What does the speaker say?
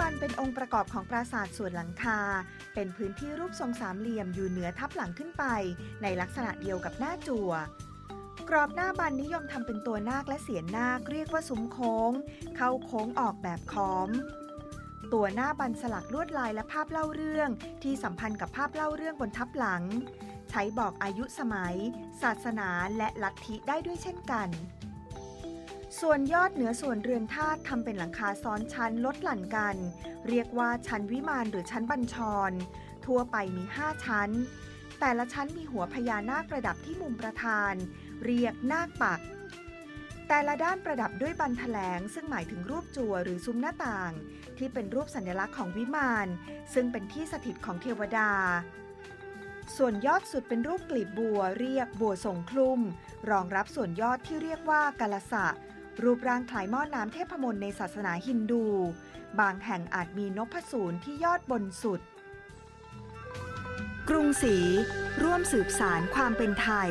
บันเประกอบของปราสาทส่วนหลังคา เป็นพื้นที่รูปทรงสามเหลี่ยมอยู่เหนือทับหลังขึ้นไป ในลักษณะเดียวกับหน้าจั่วกรอบหน้าบันนิยมทำเป็นตัวนาคและเสียนนาคเรียกว่าซุ้มโค้ง เข้าโค้งออกแบบค้อม ตัวหน้าบันสลักลวดลายและภาพเล่าเรื่อง ที่สัมพันธ์กับภาพเล่าเรื่องบนทับหลัง ใช้บอกอายุสมัย ศาสนาและลัทธิได้ด้วยเช่นกัน ส่วนยอดเหนือส่วนเรือนธาตุทำเป็นหลังคาซ้อนชั้นลดหลั่นกัน เรียกว่าชั้นวิมานหรือชั้นบัญชร ทั่วไปมี 5 ชั้น แต่ละชั้นมีหัวพญานาคประดับที่มุมประธาน เรียกนาคปัก แต่ละด้านประดับด้วยบันแถลง ซึ่งหมายถึงรูปจั่วหรือซุ้มหน้าต่าง ที่เป็นรูปสัญลักษณ์ของวิมาน ซึ่งเป็นที่สถิตของเทวดาส่วนยอดสุดเป็นรูปกลีบบัวเรียกบัวทรงคลุม รองรับส่วนยอดที่เรียกว่ากาลสะ รูปร่างคล้ายหม้อน้ำเทพมนต์ในศาสนาฮินดู บางแห่งอาจมีนกพสูรที่ยอดบนสุด กรุงศรีร่วมสืบสารความเป็นไทย